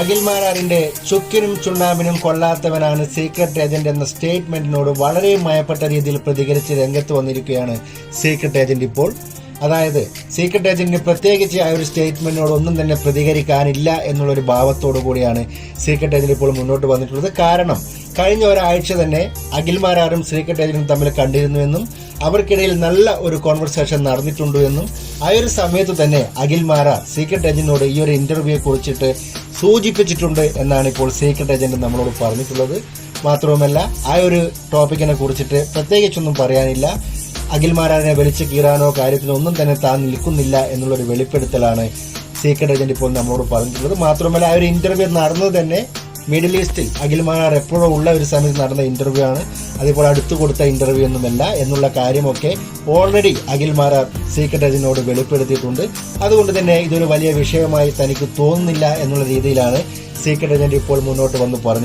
അഖിൽ മാരാറിന്റെ ചുക്കിനും ചുണ്ണാമ്പിനും കൊള്ളാത്തവനാണ് സീക്രട്ട് ഏജന്റ് എന്ന സ്റ്റേറ്റ്മെന്റിനോട് വളരെ മയപ്പെട്ട രീതിയിൽ പ്രതികരിച്ച് രംഗത്ത് വന്നിരിക്കുകയാണ് സീക്രട്ട് ഏജന്റ് ഇപ്പോൾ. അതായത് സീക്രട്ട് ഏജന്റിന് പ്രത്യേകിച്ച് ആ ഒരു സ്റ്റേറ്റ്മെന്റിനോട് ഒന്നും തന്നെ പ്രതികരിക്കാനില്ല എന്നുള്ളൊരു ഭാവത്തോടു കൂടിയാണ് സീക്രട്ട് ഏജന്റ് ഇപ്പോൾ മുന്നോട്ട് വന്നിട്ടുള്ളത്. കാരണം കഴിഞ്ഞ ഒരാഴ്ച തന്നെ അഖിൽമാരാറും സീക്രട്ട് ഏജന്റും തമ്മിൽ കണ്ടിരുന്നുവെന്നും അവർക്കിടയിൽ നല്ല ഒരു കോൺവെർസേഷൻ നടന്നിട്ടുണ്ട് എന്നും ആ ഒരു സമയത്ത് തന്നെ അഖിൽമാരാർ സീക്രട്ട് ഏജന്റിനോട് ഈ ഒരു ഇന്റർവ്യൂയെ കുറിച്ചിട്ട് സൂചിപ്പിച്ചിട്ടുണ്ട് എന്നാണ് ഇപ്പോൾ സീക്രട്ട് ഏജന്റ് നമ്മളോട് പറഞ്ഞിട്ടുള്ളത്. മാത്രവുമല്ല ആ ഒരു ടോപ്പിക്കിനെ കുറിച്ചിട്ട് പ്രത്യേകിച്ചൊന്നും പറയാനില്ല. അഖിൽമാരാനെ വലിച്ചു കീറാനോ കാര്യത്തിനോ ഒന്നും തന്നെ താൻ നിൽക്കുന്നില്ല എന്നുള്ളൊരു വെളിപ്പെടുത്തലാണ് സീക്രട്ട് ഏജന്റ് ഇപ്പോൾ നമ്മളോട് പറഞ്ഞിട്ടുള്ളത്. മാത്രമല്ല ആ ഒരു ഇന്റർവ്യൂ നടന്നത് തന്നെ മിഡിൽ ഈസ്റ്റിൽ അഖിൽമാരാർ എപ്പോഴും ഉള്ള ഒരു സമയത്ത് നടന്ന ഇന്റർവ്യൂ ആണ്. അതേപോലെ അടുത്തു കൊടുത്ത ഇന്റർവ്യൂ ഒന്നുമല്ല എന്നുള്ള കാര്യമൊക്കെ ഓൾറെഡി അഖിൽമാരാർ സീക്രട്ട് ഏജന്റിനോട് വെളിപ്പെടുത്തിയിട്ടുണ്ട്. അതുകൊണ്ട് തന്നെ ഇതൊരു വലിയ വിഷയമായി തനിക്ക് തോന്നുന്നില്ല എന്നുള്ള രീതിയിലാണ് സീക്രട്ട് ഏജന്റ് ഇപ്പോൾ മുന്നോട്ട് വന്ന് പറഞ്ഞു